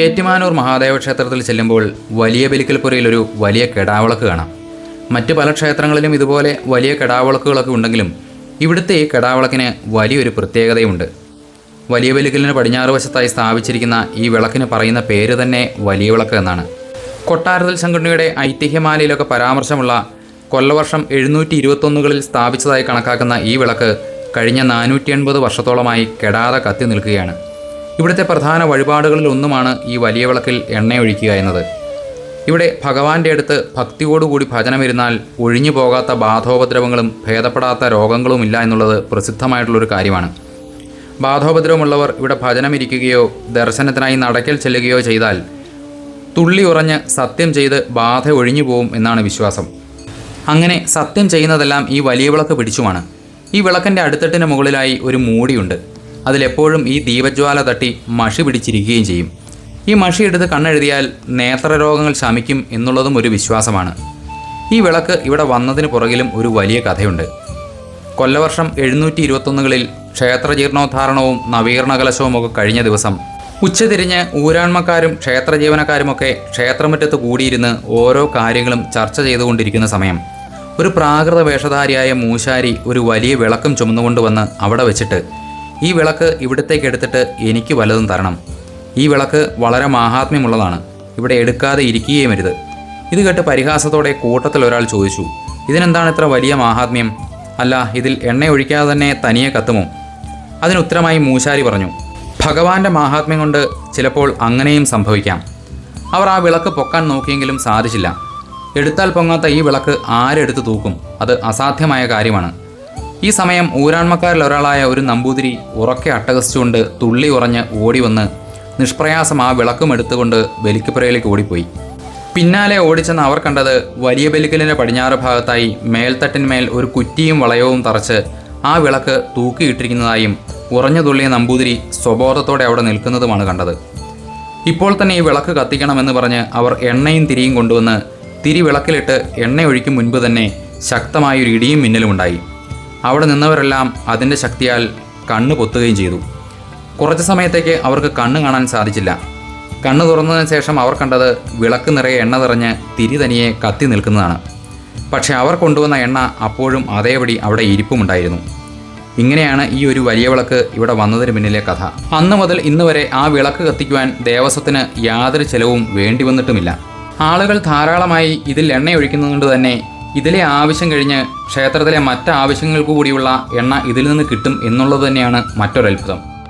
ഏറ്റുമാനൂർ മഹാദേവ ക്ഷേത്രത്തിൽ ചെല്ലുമ്പോൾ വലിയ ബലിക്കൽപ്പുരയിൽ ഒരു വലിയ കെടാവിളക്ക് കാണാം. മറ്റ് പല ക്ഷേത്രങ്ങളിലും ഇതുപോലെ വലിയ കെടാവിളക്കുകളൊക്കെ ഉണ്ടെങ്കിലും ഇവിടുത്തെ ഈ കെടാവിളക്കിന് വലിയൊരു പ്രത്യേകതയുണ്ട്. വലിയ ബലിക്കലിന് പടിഞ്ഞാറ് വശത്തായി സ്ഥാപിച്ചിരിക്കുന്ന ഈ വിളക്കിന് പറയുന്ന പേര് തന്നെ വലിയ വിളക്ക് എന്നാണ്. കൊട്ടാരത്തിൽ സംഘടനയുടെ ഐതിഹ്യമാലയിലൊക്കെ പരാമർശമുള്ള കൊല്ലവർഷം എഴുന്നൂറ്റി ഇരുപത്തൊന്നുകളിൽ സ്ഥാപിച്ചതായി കണക്കാക്കുന്ന ഈ വിളക്ക് കഴിഞ്ഞ നാനൂറ്റി എൺപത് വർഷത്തോളമായി കെടാതെ കത്തി നിൽക്കുകയാണ്. ഇവിടുത്തെ പ്രധാന വഴിപാടുകളിൽ ഒന്നുമാണ് ഈ വലിയ വിളക്കിൽ എണ്ണയൊഴിക്കുക എന്നത്. ഇവിടെ ഭഗവാന്റെ അടുത്ത് ഭക്തിയോടുകൂടി ഭജനമിരുന്നാൽ ഒഴിഞ്ഞു പോകാത്ത ബാധോപദ്രവങ്ങളും ഭേദപ്പെടാത്ത രോഗങ്ങളും ഇല്ല എന്നുള്ളത് പ്രസിദ്ധമായിട്ടുള്ളൊരു കാര്യമാണ്. ബാധോപദ്രവമുള്ളവർ ഇവിടെ ഭജനമിരിക്കുകയോ ദർശനത്തിനായി നടക്കൽ ചെല്ലുകയോ ചെയ്താൽ തുള്ളി ഉറഞ്ഞ് സത്യം ചെയ്ത് ബാധ ഒഴിഞ്ഞു പോവും എന്നാണ് വിശ്വാസം. അങ്ങനെ സത്യം ചെയ്യുന്നതെല്ലാം ഈ വലിയ വിളക്ക് പിടിച്ചുമാണ്. ഈ വിളക്കിന്റെ അടുത്തട്ടിന് മുകളിലായി ഒരു മൂടിയുണ്ട്. അതിലെപ്പോഴും ഈ ദീപജ്വാല തട്ടി മഷി പിടിച്ചിരിക്കുകയും ചെയ്യും. ഈ മഷി എടുത്ത് കണ്ണെഴുതിയാൽ നേത്രരോഗങ്ങൾ ശമിക്കും എന്നുള്ളതും ഒരു വിശ്വാസമാണ്. ഈ വിളക്ക് ഇവിടെ വന്നതിന് പുറകിലും ഒരു വലിയ കഥയുണ്ട്. കൊല്ലവർഷം എഴുന്നൂറ്റി ഇരുപത്തൊന്നുകളിൽ ക്ഷേത്ര ജീർണോദ്ധാരണവും നവീകരണ കലശവും ഒക്കെ കഴിഞ്ഞ ദിവസം ഉച്ചതിരിഞ്ഞ് ഊരാൺമക്കാരും ക്ഷേത്ര ജീവനക്കാരുമൊക്കെ ക്ഷേത്രമുറ്റത്ത് കൂടിയിരുന്ന് ഓരോ കാര്യങ്ങളും ചർച്ച ചെയ്തുകൊണ്ടിരിക്കുന്ന സമയം. ഒരു പ്രാകൃത വേഷധാരിയായ മൂശാരി ഒരു വലിയ വിളക്കും ചുമന്നുകൊണ്ടുവന്ന് അവിടെ വെച്ചിട്ട് ഈ വിളക്ക് ഇവിടത്തേക്ക് എടുത്തിട്ട് എനിക്ക് വലതും തരണം. ഈ വിളക്ക് വളരെ മാഹാത്മ്യമുള്ളതാണ്. ഇവിടെ എടുക്കാതെ ഇരിക്കുകയും അരുത്. ഇത് കേട്ട് പരിഹാസത്തോടെ കൂട്ടത്തിൽ ഒരാൾ ചോദിച്ചു ഇതിനെന്താണ് ഇത്ര വലിയ മാഹാത്മ്യം? അല്ല ഇതിൽ എണ്ണ ഒഴിക്കാതെ തന്നെ തനിയെ കത്തുമോ? അതിനുത്തരമായി മൂശാരി പറഞ്ഞു ഭഗവാന്റെ മാഹാത്മ്യം കൊണ്ട് ചിലപ്പോൾ അങ്ങനെയും സംഭവിക്കാം. അവർ ആ വിളക്ക് പൊക്കാൻ നോക്കിയെങ്കിലും സാധിച്ചില്ല. എടുത്താൽ പൊങ്ങാത്ത ഈ വിളക്ക് ആരെടുത്ത് തൂക്കും? അത് അസാധ്യമായ കാര്യമാണ്. ഈ സമയം ഊരാൺമക്കാരിൽ ഒരാളായ ഒരു നമ്പൂതിരി ഉറക്കെ അട്ടഹസിച്ചുകൊണ്ട് തുള്ളി ഉറഞ്ഞ് ഓടി വന്ന് നിഷ്പ്രയാസം ആ വിളക്കും എടുത്തുകൊണ്ട് ബലിക്കുപുരയിലേക്ക് ഓടിപ്പോയി. പിന്നാലെ ഓടിച്ചെന്ന് അവർ കണ്ടത് വലിയ ബലിക്കലിന്റെ പടിഞ്ഞാറ് ഭാഗത്തായി മേൽത്തട്ടിന്മേൽ ഒരു കുറ്റിയും വളയവും തറച്ച് ആ വിളക്ക് തൂക്കിയിട്ടിരിക്കുന്നതായും ഉറഞ്ഞു തുള്ളിയ നമ്പൂതിരി സ്വബോധത്തോടെ അവിടെ നിൽക്കുന്നതുമാണ് കണ്ടത്. ഇപ്പോൾ തന്നെ ഈ വിളക്ക് കത്തിക്കണമെന്ന് പറഞ്ഞ് അവർ എണ്ണയും തിരിയും കൊണ്ടുവന്ന് തിരി വിളക്കിലിട്ട് എണ്ണയൊഴിക്കും മുൻപ് തന്നെ ശക്തമായൊരു ഇടിയും മിന്നലുമുണ്ടായി. അവിടെ നിന്നവരെല്ലാം അതിന്റെ ശക്തിയാൽ കണ്ണ് പൊത്തുകയും ചെയ്തു. കുറച്ച് സമയത്തേക്ക് അവർക്ക് കണ്ണ് കാണാൻ സാധിച്ചില്ല. കണ്ണ് തുറന്നതിന് ശേഷം അവർ കണ്ടത് വിളക്ക് നിറയെ എണ്ണ നിറഞ്ഞ് തിരി തനിയെ കത്തി നിൽക്കുന്നതാണ്. പക്ഷേ അവർ കൊണ്ടുവന്ന എണ്ണ അപ്പോഴും അതേപടി അവിടെ ഇരിപ്പുമുണ്ടായിരുന്നു. ഇങ്ങനെയാണ് ഈ ഒരു വലിയ വിളക്ക് ഇവിടെ വന്നതിന് പിന്നിലെ കഥ. അന്ന് മുതൽ ഇന്ന് വരെ ആ വിളക്ക് കത്തിക്കുവാൻ ദേവസ്വത്തിന് യാതൊരു ചെലവും വേണ്ടി വന്നിട്ടുമില്ല. ആളുകൾ ധാരാളമായി ഇതിൽ എണ്ണയൊഴിക്കുന്നതുകൊണ്ട് തന്നെ ഇതിലെ ആവശ്യം കഴിഞ്ഞ് ക്ഷേത്രത്തിലെ മറ്റ് ആവശ്യങ്ങൾക്ക് കൂടിയുള്ള എണ്ണ ഇതിൽ നിന്ന് കിട്ടും എന്നുള്ളത് തന്നെയാണ് മറ്റൊരത്ഭുതം.